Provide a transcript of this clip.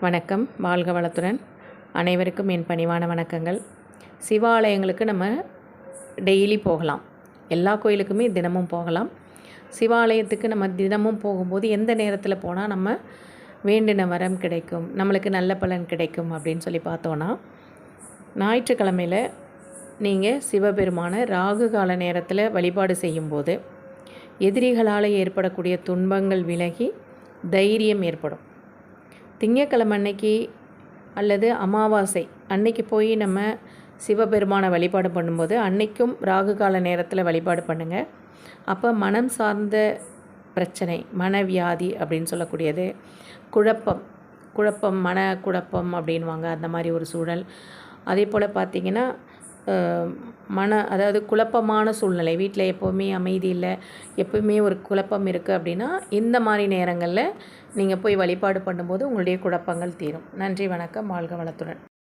வணக்கம் வாழ்க வளத்துடன். அனைவருக்கும் என் பணிவான வணக்கங்கள். சிவாலயங்களுக்கு நம்ம டெய்லி போகலாம். எல்லா கோயிலுக்குமே தினமும் போகலாம். சிவாலயத்துக்கு நம்ம தினமும் போகும்போது எந்த நேரத்தில் போனால் நம்ம வேண்டின வரம் கிடைக்கும் நம்மளுக்கு நல்ல பலன் கிடைக்கும் அப்படின்னு சொல்லி பார்த்தோன்னா ஞாயிற்றுக்கிழமையில் நீங்கள் சிவபெருமான ராகு கால நேரத்தில் வழிபாடு செய்யும்போது எதிரிகளால் ஏற்படக்கூடிய துன்பங்கள் விலகி தைரியம் ஏற்படும். திங்கக்கிழமை அன்னைக்கு அல்லது அமாவாசை அன்னைக்கு போய் நம்ம சிவபெருமானை வழிபாடு பண்ணும்போது அன்னைக்கும் ராகு கால நேரத்தில் வழிபாடு பண்ணுங்கள் அப்போ மனம் சார்ந்த பிரச்சனை மனவியாதி அப்படின்னு சொல்லக்கூடியது. குழப்பம் குழப்பம் மன குழப்பம் அப்படின்வாங்க அந்த மாதிரி ஒரு சூழல். அதே போல் பார்த்திங்கன்னா மன அதாவது குழப்பமான சூழ்நிலை. வீட்டில் எப்போவுமே அமைதி இல்லை. எப்போவுமே ஒரு குழப்பம் இருக்குது அப்படின்னா இந்த மாதிரி நேரங்களில் நீங்கள் போய் வழிபாடு பண்ணும்போது உங்களுடைய குழப்பங்கள் தீரும். நன்றி வணக்கம். வாழ்க வளத்துடன்.